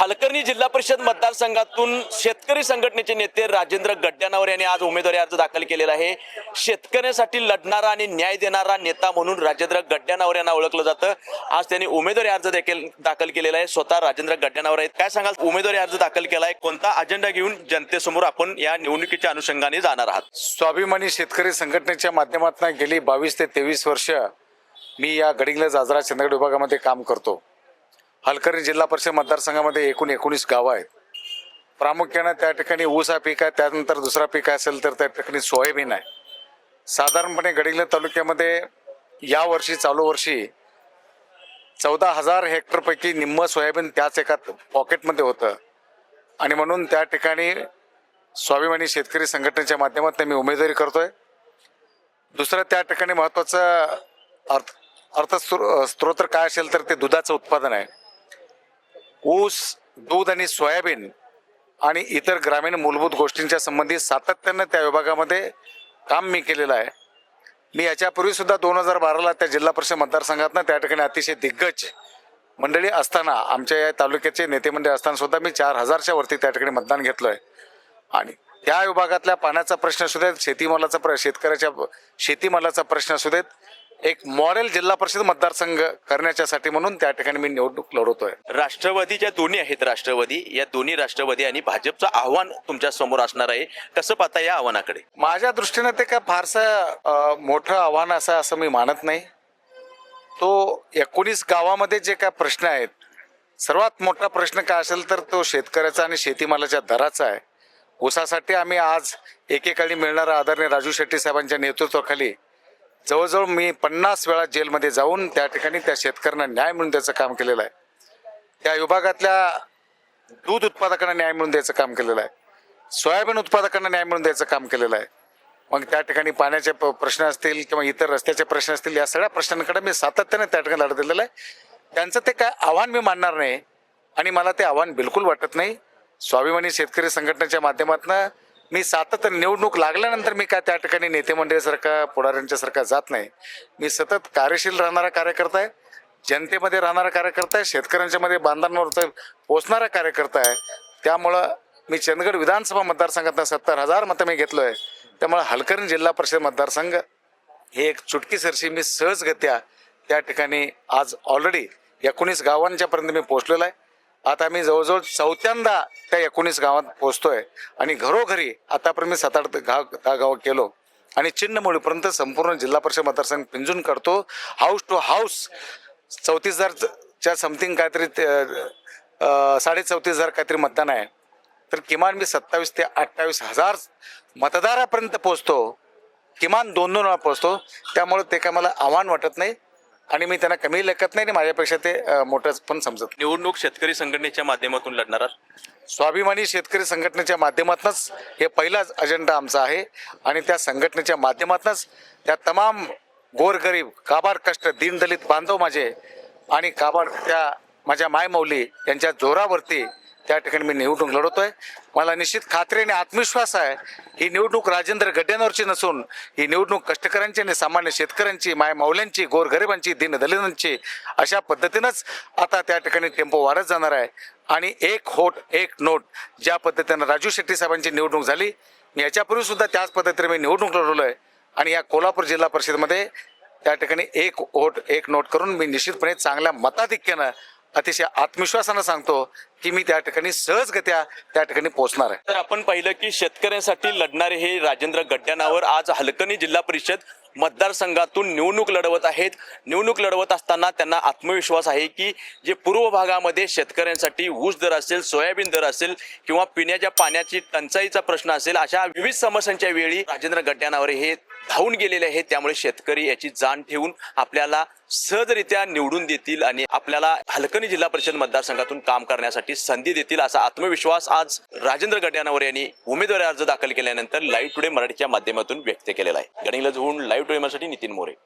हलकर्णी जिल्हा परिषद मतदारसंघातून शेतकरी संघटनेचे नेते राजेंद्र गड्ड्यानावर यांनी आज उमेदवारी अर्ज दाखल केलेला आहे. शेतकऱ्यांसाठी लढणारा आणि न्याय देणारा नेता म्हणून राजेंद्र गड्ड्यानावर यांना ओळखलं जातं. आज त्यांनी उमेदवारी अर्ज देखील दाखल केलेला आहे. स्वतः राजेंद्र गड्ड्यानावर आहेत. काय सांगाल? उमेदवारी अर्ज दाखल केलाय. कोणता अजेंडा घेऊन जनतेसमोर आपण या निवडणुकीच्या अनुषंगाने जाणार आहात? स्वाभिमानी शेतकरी संघटनेच्या माध्यमातून गेली बावीस ते तेवीस वर्ष मी या गडिंगला जाजरा चंद्रगड विभागामध्ये काम करतो. हलकर्णी जिल्हा परिषद मतदारसंघामध्ये एकूण एकोणीस गावं आहेत. प्रामुख्यानं त्या ठिकाणी ऊस हा पीक आहे त्यानंतर दुसरा पीक असेल तर त्या ठिकाणी सोयाबीन आहे. साधारणपणे गडिंग्लज तालुक्यामध्ये या वर्षी चालू वर्षी चौदा हजार हेक्टरपैकी निम्म सोयाबीन त्याच एका पॉकेटमध्ये होतं. आणि म्हणून त्या ठिकाणी स्वाभिमानी शेतकरी संघटनेच्या माध्यमातून मी उमेदवारी करतोय. दुसरं त्या ठिकाणी महत्त्वाचं अर्थ अर्थस्त्रो स्त्रोत काय असेल तर ते दुधाचं उत्पादन आहे. ऊस दूध आणि सोयाबीन आणि इतर ग्रामीण मूलभूत गोष्टींच्या संबंधित सातत्यानं त्या विभागामध्ये काम मी केलेलं आहे. मी याच्यापूर्वीसुद्धा दोन हजार बाराला त्या जिल्हा परिषद मतदारसंघातनं त्या ठिकाणी अतिशय दिग्गज मंडळी असताना आमच्या या तालुक्याचे नेते मंडळी असतानासुद्धा मी चार हजारच्या वरती त्या ठिकाणी मतदान घेतलं आहे आणि त्या विभागातल्या पाण्याचा प्रश्न असू देत शेतीमालाचा प्र शेतकऱ्याच्या शेतीमालाचा प्रश्न असू देत एक मॉडेल जिल्हा परिषद मतदारसंघ करण्याच्यासाठी म्हणून त्या ठिकाणी मी निवडणूक लढवतोय. राष्ट्रवादीच्या दोन्ही आहेत राष्ट्रवादी या दोन्ही राष्ट्रवादी आणि भाजपचं आव्हान तुमच्यासमोर असणार आहे कसं पाहता या आव्हानाकडे? माझ्या दृष्टीनं ते काय फारसं मोठं आव्हान असं असं मी मानत नाही. तो एकोणीस गावामध्ये जे काय प्रश्न आहेत सर्वात मोठा प्रश्न काय असेल तर तो शेतकऱ्याचा आणि शेतीमालाच्या दराचा आहे. ऊसासाठी आम्ही आज एकेकाळी मिळणारा आदरणीय राजू शेट्टी साहेबांच्या नेतृत्वाखाली जवळजवळ मी पन्नास वेळा जेलमध्ये जाऊन त्या ठिकाणी त्या शेतकऱ्यांना न्याय मिळून द्यायचं काम केलेलं आहे. त्या विभागातल्या दूध उत्पादकांना न्याय मिळून द्यायचं काम केलेलं आहे. सोयाबीन उत्पादकांना न्याय मिळून द्यायचं काम केलेलं आहे. मग त्या ठिकाणी पाण्याचे प्रश्न असतील किंवा इतर रस्त्याचे प्रश्न असतील या सगळ्या प्रश्नांकडे मी सातत्याने त्या ठिकाणी लढत दिलेलं आहे. त्यांचं ते काय आव्हान मी मानणार नाही आणि मला ते आव्हान बिलकुल वाटत नाही. स्वाभिमानी शेतकरी संघटनेच्या माध्यमातून मी सातत्याने निवडणूक लागल्यानंतर मी काय त्या ठिकाणी नेते मंडळीसारखा पुढाऱ्यांच्यासारखा जात नाही. मी सतत कार्यशील राहणारा कार्यकर्ता आहे जनतेमध्ये राहणारा कार्यकर्ता आहे शेतकऱ्यांच्या मध्ये बांधांवर पोचणारा कार्यकर्ता आहे. त्यामुळं मी चंदगड विधानसभा मतदारसंघात सत्तर हजार मतं मी घेतलो आहे त्यामुळे हलकरण जिल्हा परिषद मतदारसंघ हे एक चुटकीसरशी मी सहजगत्या त्या ठिकाणी आज ऑलरेडी एकोणीस गावांच्यापर्यंत मी पोहोचलेलो आहे. आता मी जवळजवळ चौथ्यांदा त्या एकोणीस गावात पोहोचतोय. आणि घरोघरी आतापर्यंत मी सात आठ गाव दहा गाव केलो. आणि चिन्हमुळीपर्यंत संपूर्ण जिल्हा परिषद मतदारसंघ पिंजून करतो हाऊस टू हाऊस चौतीस हजारच्या समथिंग काहीतरी ते, साडे चौतीस हजार काहीतरी मतदान आहे. तर किमान मी सत्तावीस ते अठ्ठावीस हजार मतदारापर्यंत पोचतो किमान दोन दोन वेळा पोचतो त्यामुळे ते काय मला आव्हान वाटत नाही. आणि मी त्यांना कमी लेखत नाही आणि माझ्यापेक्षा ते मोठं पण समजत. निवडणूक शेतकरी संघटनेच्या माध्यमातून लढणार. स्वाभिमानी शेतकरी संघटनेच्या माध्यमातूनच हे पहिलाच अजेंडा आमचा आहे आणि त्या संघटनेच्या माध्यमातूनच त्या तमाम गोरगरीब काबाड कष्ट दीनदलित बांधव माझे आणि काबाड त्या माझ्या मायमौली यांच्या जोरावरती त्या ठिकाणी मी निवडणूक लढवतोय. मला निश्चित खात्री आणि आत्मविश्वास आहे ही निवडणूक राजेंद्र गड्ड्यांवरची नसून ही निवडणूक कष्टकऱ्यांची आणि सामान्य शेतकऱ्यांची माय मावल्यांची गोरगरिबांची दीनदलितांची अशा पद्धतीनंच आता त्या ठिकाणी टेम्पो वाढत जाणार आहे. आणि एक होट एक नोट ज्या पद्धतीनं राजू शेट्टी साहेबांची निवडणूक झाली मी याच्यापूर्वी सुद्धा त्याच पद्धतीने मी निवडणूक लढवलो आहे आणि या कोल्हापूर जिल्हा परिषदेमध्ये त्या ठिकाणी एक ओट एक नोट करून मी निश्चितपणे चांगल्या मताधिक्यानं अतिशय आत्मविश्वासानं सांगतो की मी त्या ठिकाणी सहजगत्या त्या ठिकाणी पोहोचणार आहे. तर आपण पाहिलं की शेतकऱ्यांसाठी लढणारे हे राजेंद्र गड्ड्यानावर आज हलकणी जिल्हा परिषद मतदारसंघातून निवडणूक लढवत आहेत. निवडणूक लढवत असताना त्यांना आत्मविश्वास आहे की जे पूर्व भागामध्ये शेतकऱ्यांसाठी ऊस दर असेल सोयाबीन दर असेल किंवा पिण्याच्या पाण्याची टंचाईचा प्रश्न असेल अशा विविध समस्यांच्या वेळी राजेंद्र गड्ड्यानावर हे धावून गेलेले आहेत. त्यामुळे शेतकरी याची जाण ठेवून आपल्याला सहजरित्या निवडून देतील आणि आपल्याला हलकणी जिल्हा परिषद मतदारसंघातून काम करण्यासाठी संधी देतील असा आत्मविश्वास आज राजेंद्र गड्यानावर यांनी उमेदवारी अर्ज दाखल केल्यानंतर लाईव्ह टुडे मराठीच्या माध्यमातून व्यक्त केलेला आहे. गणिंगला होऊन लाईव्ह टुडे साठी नितीन मोरे.